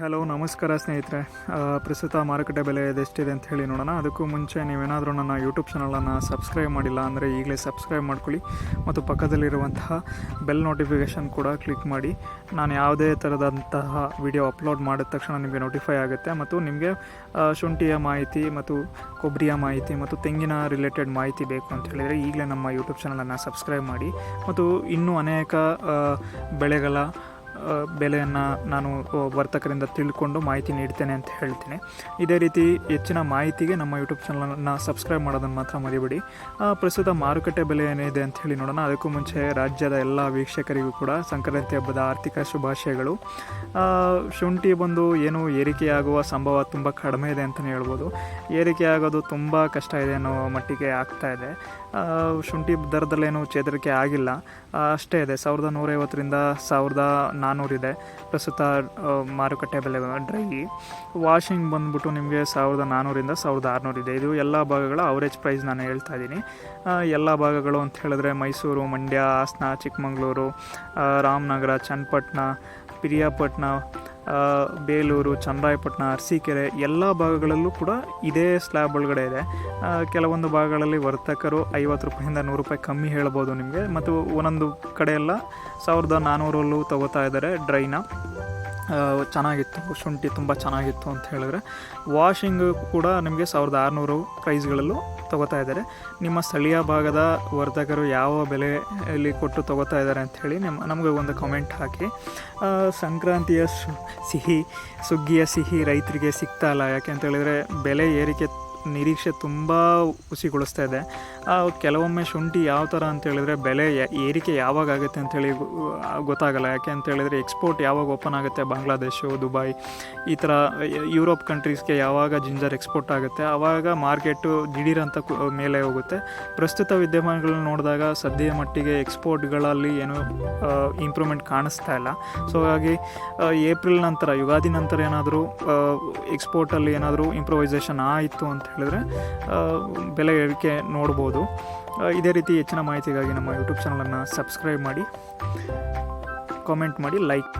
Hello, ನಮಸ್ಕಾರ ಸ್ನೇಹಿತರೆ. ಪ್ರಸ್ತುತ ಮಾರುಕಟ್ಟೆ ಬೆಲೆ ಎಷ್ಟಿದೆ ಅಂತ ಹೇಳಿ ನೋಡೋಣ. ಅದಕ್ಕೂ ಮುಂಚೆ ನೀವೇನಾದರೂ ನನ್ನ ಯೂಟ್ಯೂಬ್ ಚಾನಲನ್ನು ಸಬ್ಸ್ಕ್ರೈಬ್ ಮಾಡಿಲ್ಲ ಅಂದರೆ ಈಗಲೇ ಸಬ್ಸ್ಕ್ರೈಬ್ ಮಾಡ್ಕೊಳ್ಳಿ. ಮತ್ತು ಪಕ್ಕದಲ್ಲಿರುವಂತಹ ಬೆಲ್ ನೋಟಿಫಿಕೇಷನ್ ಕೂಡ ಕ್ಲಿಕ್ ಮಾಡಿ. ನಾನು ಯಾವುದೇ ಥರದಂತಹ ವಿಡಿಯೋ ಅಪ್ಲೋಡ್ ಮಾಡಿದ ತಕ್ಷಣ ನಿಮಗೆ ನೋಟಿಫೈ ಆಗುತ್ತೆ. ಮತ್ತು ನಿಮಗೆ ಶುಂಠಿಯ ಮಾಹಿತಿ ಮತ್ತು ಕೊಬ್ಬರಿಯ ಮಾಹಿತಿ ಮತ್ತು ತೆಂಗಿನ ರಿಲೇಟೆಡ್ ಮಾಹಿತಿ ಬೇಕು ಅಂತ ಹೇಳಿದರೆ ಈಗಲೇ ನಮ್ಮ ಯೂಟ್ಯೂಬ್ ಚಾನಲನ್ನು ಸಬ್ಸ್ಕ್ರೈಬ್ ಮಾಡಿ. ಮತ್ತು ಇನ್ನೂ ಅನೇಕ ಬೆಳೆಗಳ ಬೆಲೆಯನ್ನು ನಾನು ವರ್ತಕರಿಂದ ತಿಳ್ಕೊಂಡು ಮಾಹಿತಿ ನೀಡ್ತೇನೆ ಅಂತ ಹೇಳ್ತೀನಿ. ಇದೇ ರೀತಿ ಹೆಚ್ಚಿನ ಮಾಹಿತಿಗೆ ನಮ್ಮ ಯೂಟ್ಯೂಬ್ ಚಾನಲನ್ನು ಸಬ್ಸ್ಕ್ರೈಬ್ ಮಾಡೋದನ್ನು ಮಾತ್ರ ಮರಿಬೇಡಿ. ಪ್ರಸ್ತುತ ಮಾರುಕಟ್ಟೆ ಬೆಲೆ ಏನಿದೆ ಅಂತ ಹೇಳಿ ನೋಡೋಣ. ಅದಕ್ಕೂ ಮುಂಚೆ ರಾಜ್ಯದ ಎಲ್ಲ ವೀಕ್ಷಕರಿಗೂ ಕೂಡ ಸಂಕ್ರಾಂತಿ ಹಬ್ಬದ ಆರ್ಥಿಕ ಶುಭಾಶಯಗಳು. ಶುಂಠಿ ಬಂದು ಏನು ಏರಿಕೆಯಾಗುವ ಸಂಭವ ತುಂಬ ಕಡಿಮೆ ಇದೆ ಅಂತಲೇ ಹೇಳ್ಬೋದು. ಏರಿಕೆಯಾಗೋದು ತುಂಬ ಕಷ್ಟ ಇದೆ ಅನ್ನೋ ಮಟ್ಟಿಗೆ ಆಗ್ತಾ ಇದೆ. ಶುಂಠಿ ದರದಲ್ಲೇನು ಚೇತರಿಕೆ ಆಗಿಲ್ಲ. ಅಷ್ಟೇ ಇದೆ. ಸಾವಿರದ ನೂರೈವತ್ತರಿಂದ ಸಾವಿರದ ನಾನ್ನೂರಿದೆ ಪ್ರಸ್ತುತ ಮಾರುಕಟ್ಟೆ ಬೆಲೆ ಡ್ರೈ. ವಾಷಿಂಗ್ ಬಂದ್ಬಿಟ್ಟು ನಿಮಗೆ ಸಾವಿರದ ನಾನ್ನೂರಿಂದ ಸಾವಿರದ ಆರುನೂರಿದೆ. ಇದು ಎಲ್ಲ ಭಾಗಗಳ ಅವರೇಜ್ ಪ್ರೈಸ್ ನಾನು ಹೇಳ್ತಾ ಇದ್ದೀನಿ. ಎಲ್ಲ ಭಾಗಗಳು ಅಂತ ಹೇಳಿದ್ರೆ ಮೈಸೂರು, ಮಂಡ್ಯ, ಹಾಸನ, ಚಿಕ್ಕಮಗಳೂರು ರಾಮನಗರ, ಚನ್ನಪಟ್ಟಣ, ಪಿರಿಯಾಪಟ್ಟಣ ಬೇಲೂರು, ಚಂದ್ರಾಯಪಟ್ಟಣ, ಅರಸೀಕೆರೆ ಎಲ್ಲ ಭಾಗಗಳಲ್ಲೂ ಕೂಡ ಇದೇ ಸ್ಲ್ಯಾಬ್ ಒಳಗಡೆ ಇದೆ. ಕೆಲವೊಂದು ಭಾಗಗಳಲ್ಲಿ ವರ್ತಕರು ಐವತ್ತು ರೂಪಾಯಿಂದ ನೂರು ರೂಪಾಯಿ ಕಮ್ಮಿ ಹೇಳ್ಬೋದು ನಿಮಗೆ. ಮತ್ತು ಒಂದೊಂದು ಕಡೆಯೆಲ್ಲ ಸಾವಿರದ ನಾನ್ನೂರಲ್ಲೂ ತಗೋತಾ ಇದ್ದಾರೆ ಡ್ರೈನ. ಚೆನ್ನಾಗಿತ್ತು, ಶುಂಠಿ ತುಂಬ ಚೆನ್ನಾಗಿತ್ತು ಅಂತ ಹೇಳಿದ್ರೆ ವಾಷಿಂಗ್ ಕೂಡ ನಿಮಗೆ ಸಾವಿರದ ಆರುನೂರು ಪ್ರೈಸ್ಗಳಲ್ಲೂ ತೊಗೋತಾ ಇದ್ದಾರೆ. ನಿಮ್ಮ ಸ್ಥಳೀಯ ಭಾಗದ ವರ್ತಕರು ಯಾವ ಬೆಲೆಯಲ್ಲಿ ಕೊಟ್ಟು ತೊಗೋತಾ ಇದ್ದಾರೆ ಅಂತ ಹೇಳಿ ನಿಮ್ಮ ನಮಗೆ ಒಂದು ಕಮೆಂಟ್ ಹಾಕಿ. ಸಂಕ್ರಾಂತಿಯ ಸಿಹಿ, ಸುಗ್ಗಿಯ ಸಿಹಿ ರೈತರಿಗೆ ಸಿಗ್ತಾ ಇಲ್ಲ, ಯಾಕೆ ಅಂತ ಹೇಳಿದರೆ ಬೆಲೆ ಏರಿಕೆ ನಿರೀಕ್ಷೆ ತುಂಬ ಹುಸಿಗೊಳಿಸ್ತಾ ಇದೆ. ಕೆಲವೊಮ್ಮೆ ಶುಂಠಿ ಯಾವ ಥರ ಅಂತೇಳಿದರೆ ಬೆಲೆ ಏರಿಕೆ ಯಾವಾಗ ಆಗುತ್ತೆ ಅಂತೇಳಿ ಗೊತ್ತಾಗಲ್ಲ. ಯಾಕೆ ಅಂತೇಳಿದರೆ ಎಕ್ಸ್ಪೋರ್ಟ್ ಯಾವಾಗ ಓಪನ್ ಆಗುತ್ತೆ, ಬಾಂಗ್ಲಾದೇಶು, ದುಬೈ, ಈ ಥರ ಯುರೋಪ್ ಕಂಟ್ರೀಸ್ಗೆ ಯಾವಾಗ ಜಿಂಜರ್ ಎಕ್ಸ್ಪೋರ್ಟ್ ಆಗುತ್ತೆ ಆವಾಗ ಮಾರ್ಕೆಟು ದಿಢೀರಂತ ಮೇಲೆ ಹೋಗುತ್ತೆ. ಪ್ರಸ್ತುತ ವಿದ್ಯಮಾನಗಳನ್ನ ನೋಡಿದಾಗ ಸದ್ಯ ಮಟ್ಟಿಗೆ ಎಕ್ಸ್ಪೋರ್ಟ್ಗಳಲ್ಲಿ ಏನು ಇಂಪ್ರೂವ್ಮೆಂಟ್ ಕಾಣಿಸ್ತಾ ಇಲ್ಲ. ಸೊ ಹಾಗಾಗಿ ಏಪ್ರಿಲ್ ನಂತರ, ಯುಗಾದಿ ನಂತರ ಏನಾದರೂ ಎಕ್ಸ್ಪೋರ್ಟಲ್ಲಿ ಏನಾದರೂ ಇಂಪ್ರೂವೈಸೇಷನ್ ಆಯಿತು ಅಂತ ಹೇಳಿದ್ರೆ ಬೆಲೆ ಏರಿಕೆ ನೋಡ್ಬೋದು. ಇದೇ ರೀತಿ ಹೆಚ್ಚಿನ ಮಾಹಿತಿಗಾಗಿ ನಮ್ಮ ಯೂಟ್ಯೂಬ್ ಚಾನಲನ್ನು ಸಬ್ಸ್ಕ್ರೈಬ್ ಮಾಡಿ ಕಾಮೆಂಟ್ ಮಾಡಿ ಲೈಕ್